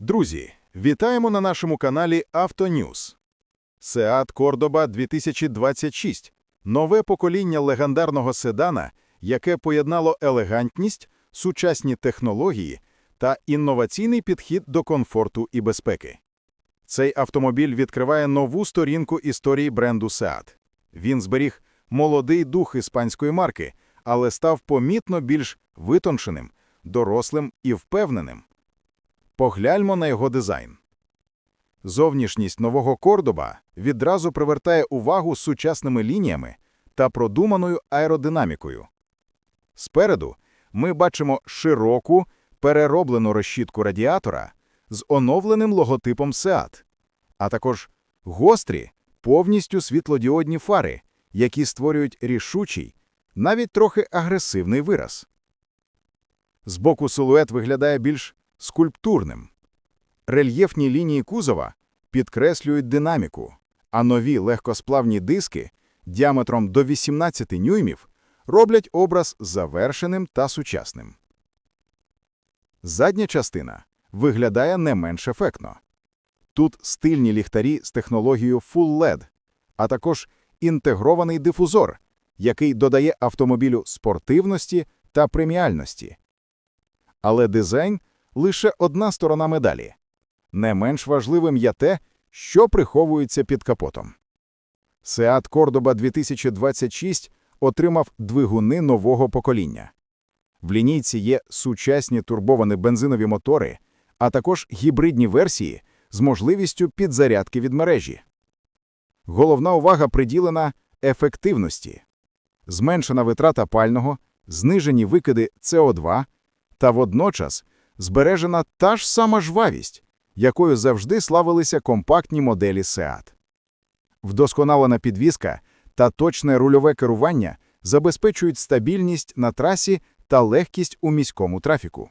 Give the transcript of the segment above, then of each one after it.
Друзі, вітаємо на нашому каналі Автоньюз. Seat Cordoba 2026 – нове покоління легендарного седана, яке поєднало елегантність, сучасні технології та інноваційний підхід до комфорту і безпеки. Цей автомобіль відкриває нову сторінку історії бренду Seat. Він зберіг молодий дух іспанської марки, але став помітно більш витонченим, дорослим і впевненим. Погляньмо на його дизайн. Зовнішність нового Кордоба відразу привертає увагу сучасними лініями та продуманою аеродинамікою. Спереду ми бачимо широку, перероблену розщітку радіатора з оновленим логотипом SEAT, а також гострі, повністю світлодіодні фари, які створюють рішучий, навіть трохи агресивний вираз. Збоку силует виглядає більш скульптурним. Рельєфні лінії кузова підкреслюють динаміку, а нові легкосплавні диски діаметром до 18 нюймів роблять образ завершеним та сучасним. Задня частина виглядає не менш ефектно. Тут стильні ліхтарі з технологією Full LED, а також інтегрований дифузор, який додає автомобілю спортивності та преміальності. Але дизайн – лише одна сторона медалі. Не менш важливим є те, що приховується під капотом. Seat Cordoba 2026 отримав двигуни нового покоління. В лінійці є сучасні турбовані бензинові мотори, а також гібридні версії з можливістю підзарядки від мережі. Головна увага приділена ефективності. Зменшена витрата пального, знижені викиди СО2 та водночас збережена та ж сама жвавість, якою завжди славилися компактні моделі Seat. Вдосконалена підвізка та точне рульове керування забезпечують стабільність на трасі та легкість у міському трафіку.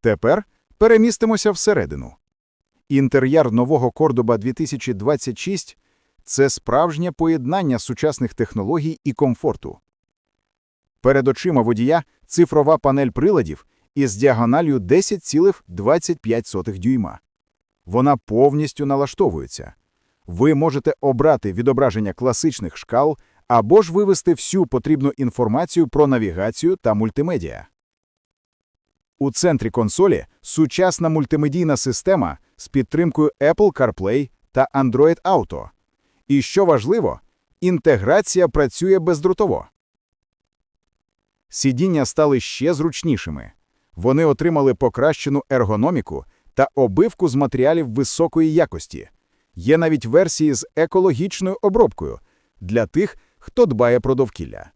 Тепер перемістимося всередину. Інтер'єр нового Кордоба 2026 – це справжнє поєднання сучасних технологій і комфорту. Перед очима водія цифрова панель приладів із діагональю 10,25 дюйма. Вона повністю налаштовується. Ви можете обрати відображення класичних шкал або ж вивести всю потрібну інформацію про навігацію та мультимедіа. У центрі консолі сучасна мультимедійна система з підтримкою Apple CarPlay та Android Auto. І що важливо, інтеграція працює бездротово. Сидіння стали ще зручнішими. Вони отримали покращену ергономіку та обивку з матеріалів високої якості. Є навіть версії з екологічною обробкою для тих, хто дбає про довкілля.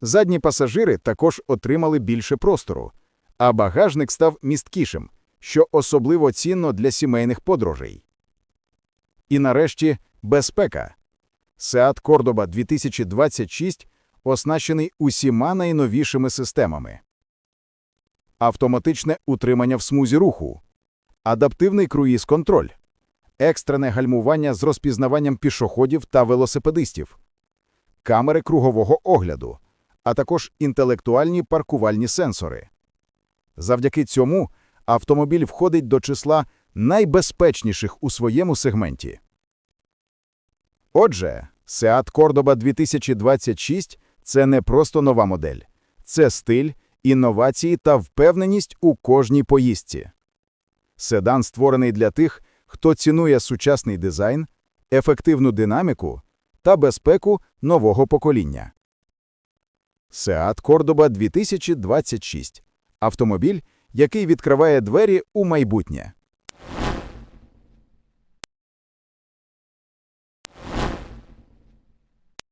Задні пасажири також отримали більше простору, а багажник став місткішим, що особливо цінно для сімейних подорожей. І нарешті безпека. Seat Cordoba 2026 оснащений усіма найновішими системами. Автоматичне утримання в смузі руху, адаптивний круїз-контроль, екстрене гальмування з розпізнаванням пішоходів та велосипедистів, камери кругового огляду, а також інтелектуальні паркувальні сенсори. Завдяки цьому автомобіль входить до числа найбезпечніших у своєму сегменті. Отже, Seat Cordoba 2026 – це не просто нова модель. Це стиль, інновації та впевненість у кожній поїздці. Седан створений для тих, хто цінує сучасний дизайн, ефективну динаміку та безпеку нового покоління. Seat Cordoba 2026 – автомобіль, який відкриває двері у майбутнє.